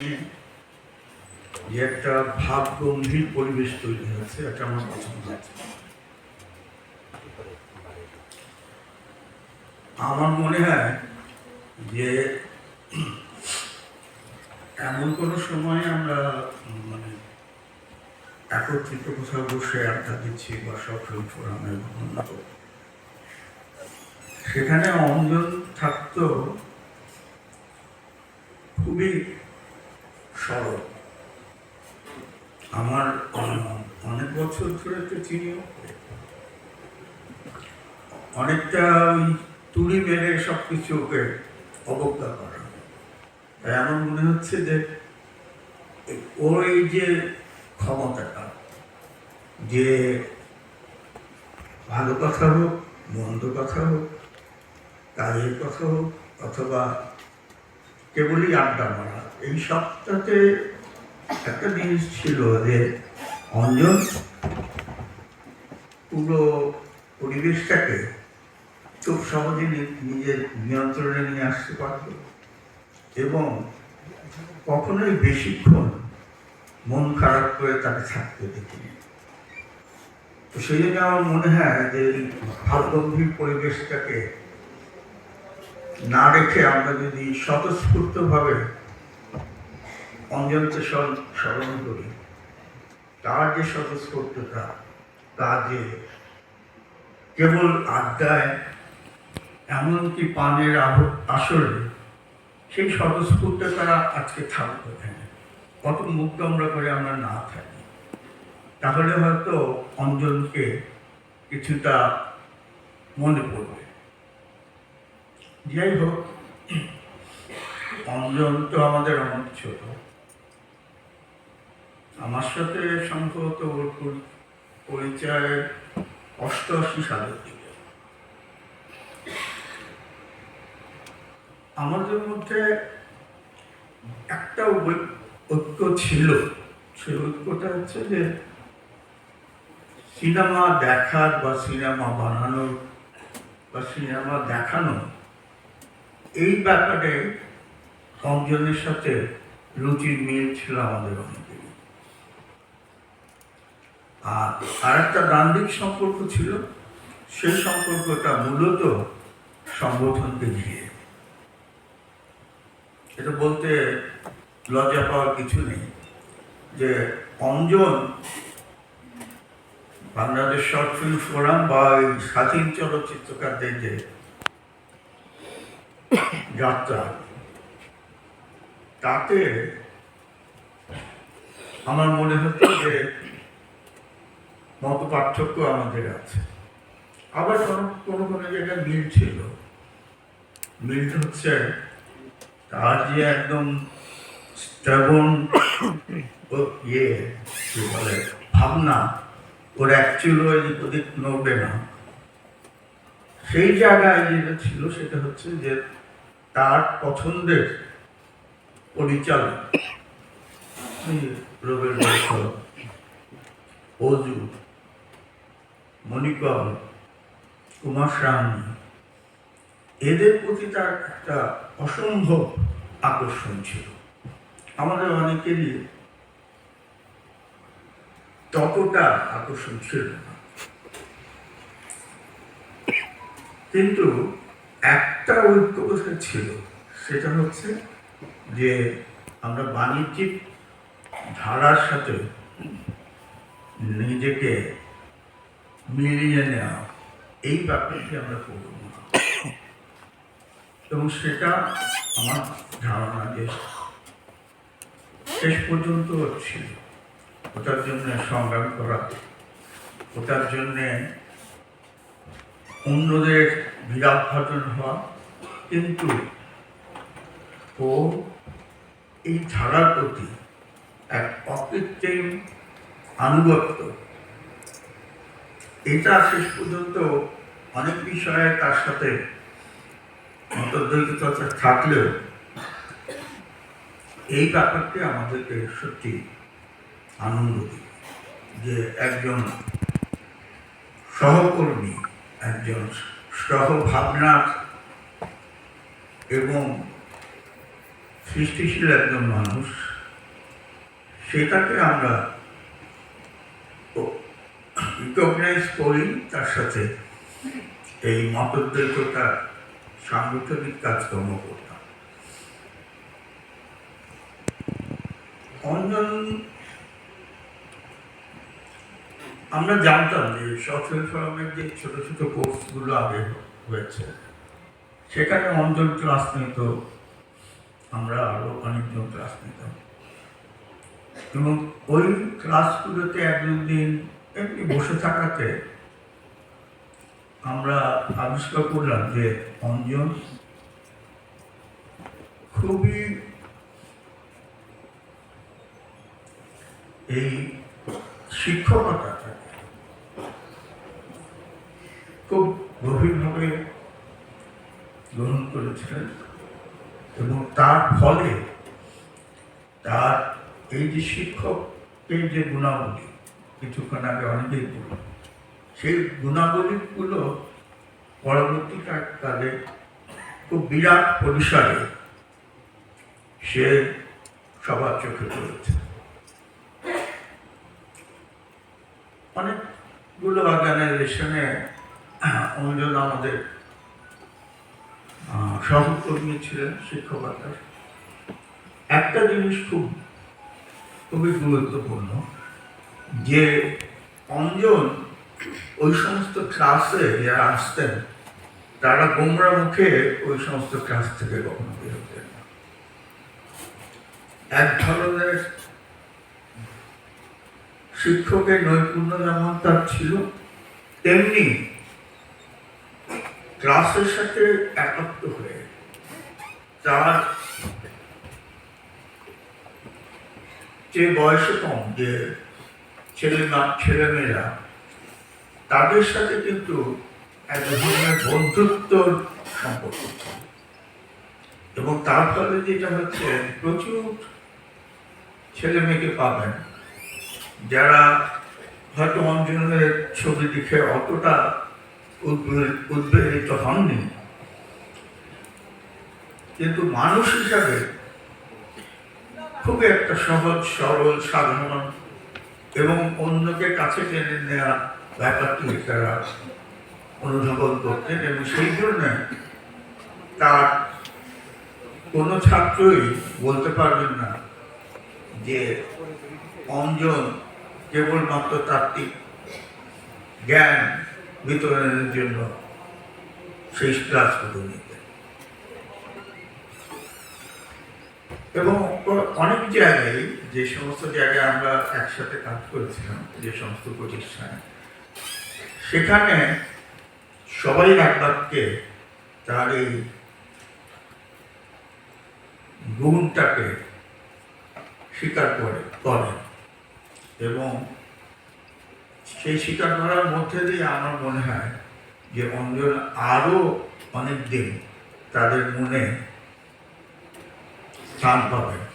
যে একটা ভাব গম্ভীর পরিবেশ তৈরি হয়েছে, এটা আমার পছন্দ। আমার মনে হয় যে এমন কোনো সময় আমরা মানে একত্রিত কোথাও বসে আড্ডা দিচ্ছি বা সফল ফোরামে সেখানে অঞ্জন থাকতো খুবই সরল আমার অনেক বছর ধরে তো চিনিও অনেকটা ওই তুড়ি মেরে সব কিছু ওকে অবজ্ঞা করা। তাই আমার মনে হচ্ছে যে ওর এই যে ক্ষমতাটা, যে ভালো কথা হোক, মন্দ কথা হোক, কাজের কথা হোক, অথবা কেবলই আড্ডা মারা এই সবটাতে একটা জিনিস ছিল যে অঞ্জন, পুরো পরিবেশটাকে খুব সহজে নিজের নিয়ন্ত্রণে নিয়ে আসতে পারত এবং কখনোই বেশিক্ষণ মন খারাপ করে তাকে থাকতে দেখিনি। তো সেই জন্য আমার মনে হয় যে ভাবগম্ভীর পরিবেশটাকে না রেখে আমরা যদি স্বতঃস্ফূর্তভাবে অঞ্জনকে স্মরণ করি, তার যে স্বতঃস্ফূর্ততা কাজে কেবল আড্ডায়, এমনকি পানের আসরে, সেই স্বতঃস্ফূর্ততা আজকে থাকতে এখানে কত মুক্ত আমরা করে আমরা না থাকি। তাহলে হয়তো অঞ্জনকে কিছুটা মনে পড়বে। যাই হোক, অঞ্জন তো আমাদের অনেক ছোট। আমার সাথে সম্ভবত ওর পরিচয় অষ্টআশি সালের দিকে। আমাদের মধ্যে একটা ঐক্য ছিল। সেই ঐক্যটা হচ্ছে যে সিনেমা দেখার বা সিনেমা বানানোর বা সিনেমা দেখানো এই ব্যাপারে অঞ্জনের সাথে রুচির মিল ছিল আমাদের অনেকেরই আর আরেকটা দান্দিক সম্পর্ক ছিল সেই সম্পর্কটা মূলত সংগঠনকে ঘিরে। এটা বলতে লজ্জা পাওয়ার কিছু নেই যে Anjan Bangladesh short film forum বা এই স্বাধীন চলচ্চিত্রকারদের যে যাত্রা, তাতে আমার মনে হচ্ছে যে মত পার্থক্য আমাদের আছে। আবার কোনো কোনো কোনো জায়গায় মিল ছিল। মিল হচ্ছে তার যে একদম ও ইয়ে কি বলে, ভাবনা। ওর অ্যাকচুয়াল এদিক ওদিক নড়বে না। সেই জায়গায় যেটা ছিল সেটা হচ্ছে যে তার পছন্দের পরিচালক বৈঠক অজু। মণিকল কুমার সাহানি এদের প্রতি তার একটা অসম্ভব আকর্ষণ ছিল। আমাদের অনেকেরই ততটা আকর্ষণ ছিল কিন্তু একটা ঐক্য বোধহয় ছিল সেটা হচ্ছে যে আমরা বাণিজ্যিক ধারার সাথে নিজেকে মিলিয়ে নেওয়া এই ব্যাপারটি আমরা করব এবং সেটা আমার ধারণা যে শেষ পর্যন্ত ছিল ওটার জন্য সংগ্রাম করা। ওটার জন্যে অন্যদের বিরাভাজন হওয়া। কিন্তু ও এই ধারার প্রতি এক অকৃত্রিম আনুগত্য এটা শেষ পর্যন্ত অনেক বিষয়ে তার সাথে মতদ্বৈততা থাকলেও এই ব্যাপারটি আমাদেরকে সত্যি আনন্দ দিবে যে একজন সহকর্মী, একজন সহভাবনার এবং সৃষ্টিশীল একজন মানুষ, সেটাকে আমরা রিকগনাইজ করি তার সাথে। এই মতদ্বৈততা সাংগঠনিক কাজকর্ম করতাম। অঞ্জন, আমরা জানতাম যে সফল ফরমের যে ছোট ছোট কোর্সগুলো আগে হয়েছে, সেখানে অঞ্চল ক্লাস নিত, আমরা আরও অনেকজন ক্লাস নিতাম। এবং ওই ক্লাসগুলোতে একদিন দিন এমনি বসে থাকাতে আমরা আবিষ্কার করলাম যে অঞ্জন খুবই এই শিক্ষকতাটাকে খুব গভীরভাবে গ্রহণ করেছিলেন এবং তার ফলে তার এই যে শিক্ষকের যে গুণাবলী কিছুক্ষণ আগে অনেকেই বলল, সেই গুণাবলীগুলো পরবর্তীকালে খুব বিরাট পরিসরে সে সবার চোখে পড়েছে। অনেকগুলো অর্গানাইজেশনে অঞ্জন আমাদের সহকর্মী ছিলেন শিক্ষকতার একটা জিনিস খুব, খুবই গুরুত্বপূর্ণ যে অঞ্জন ওই সমস্ত ক্লাসে যারা আসতেন, তারা গোমরা মুখে ওই সমস্ত ক্লাস থেকে কখনো বেরোতেন না। এক ধরনের শিক্ষকের নৈপুণ্য যেমন তার ছিল, তেমনি ক্লাসের সাথে একাত্ম হয়ে তার যে বয়সে কম যে ছেলে ছেলেমেয়েরা তাদের সাথে কিন্তু এক ধরনের বন্ধুত্ব সম্পর্ক। এবং তার ফলে যেটা হচ্ছে, প্রচুর ছেলে মেয়েকে পাবেন যারা হয়তো অঞ্জনের ছবি দেখে অতটা উদ্বে- উদ্বেলিত হননি। কিন্তু মানুষ হিসাবে খুবই একটা সহজ, সরল, সাধারণ এবং অন্যকে কাছে টেনে নেওয়া ব্যাপারটি তারা অনুধাবন করতেন এবং সেই জন্য তার কোনো ছাত্রই বলতে পারবেন না যে অঞ্জন কেবলমাত্র তাত্ত্বিক জ্ঞান বিতরণের জন্য সেই ক্লাসগুলো নিতেন। এবং অনেক জায়গায় যে সমস্ত জায়গায় আমরা একসাথে কাজ করেছিলাম, যে সমস্ত প্রতিষ্ঠানে, সেখানে সবাই এক বাক্যে তার এই গুণটাকে স্বীকার করে করেন এবং সেই স্বীকার করার মধ্যে দিয়ে আমার মনে হয় যে অঞ্জন আরও অনেক দিন তাদের মনে স্থান পাবেন।